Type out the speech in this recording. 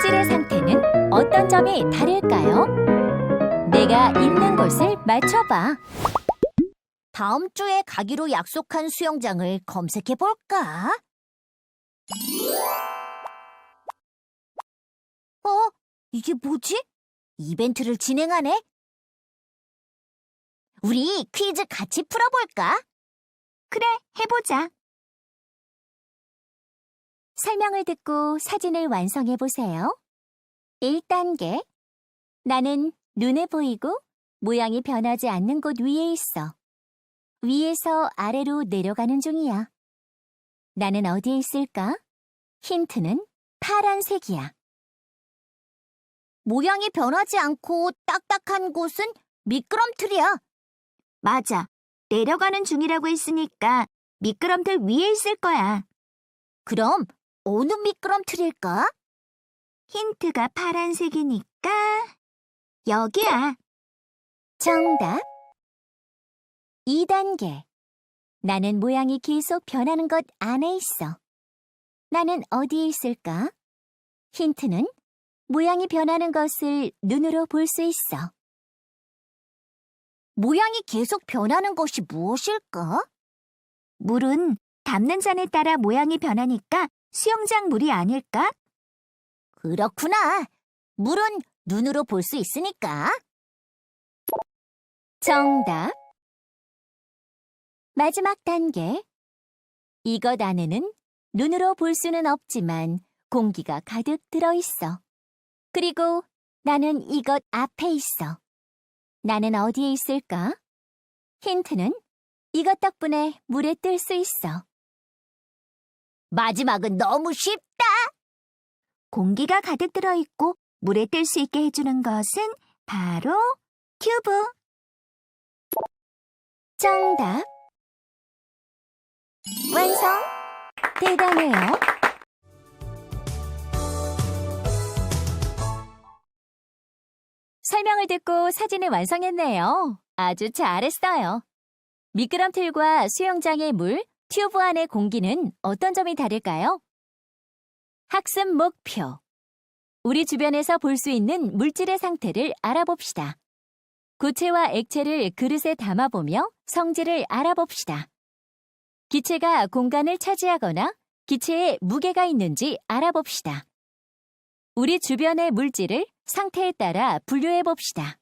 물질의 상태는 어떤 점이 다를까요? 내가 있는 곳을 맞춰봐. 다음 주에 가기로 약속한 수영장을 검색해 볼까? 어? 이게 뭐지? 이벤트를 진행하네? 우리 퀴즈 같이 풀어볼까? 그래, 해보자. 설명을 듣고 사진을 완성해 보세요. 1단계. 나는 눈에 보이고 모양이 변하지 않는 곳 위에 있어. 위에서 아래로 내려가는 중이야. 나는 어디에 있을까? 힌트는 파란색이야. 모양이 변하지 않고 딱딱한 곳은 미끄럼틀이야. 맞아. 내려가는 중이라고 했으니까 미끄럼틀 위에 있을 거야. 그럼 어느 미끄럼틀일까? 힌트가 파란색이니까 여기야. 정답. 2단계. 나는 모양이 계속 변하는 것 안에 있어. 나는 어디에 있을까? 힌트는 모양이 변하는 것을 눈으로 볼 수 있어. 모양이 계속 변하는 것이 무엇일까? 물은 담는 잔에 따라 모양이 변하니까 수영장 물이 아닐까? 그렇구나. 물은 눈으로 볼 수 있으니까. 정답. 마지막 단계. 이것 안에는 눈으로 볼 수는 없지만 공기가 가득 들어 있어. 그리고 나는 이것 앞에 있어. 나는 어디에 있을까? 힌트는 이것 덕분에 물에 뜰 수 있어. 마지막은 너무 쉽다. 공기가 가득 들어있고 물에 뜰 수 있게 해주는 것은 바로 큐브. 정답. 완성! 대단해요. 설명을 듣고 사진을 완성했네요. 아주 잘했어요. 미끄럼틀과 수영장의 물, 튜브 안의 공기는 어떤 점이 다를까요? 학습 목표. 우리 주변에서 볼 수 있는 물질의 상태를 알아봅시다. 고체와 액체를 그릇에 담아보며 성질을 알아봅시다. 기체가 공간을 차지하거나 기체에 무게가 있는지 알아봅시다. 우리 주변의 물질을 상태에 따라 분류해 봅시다.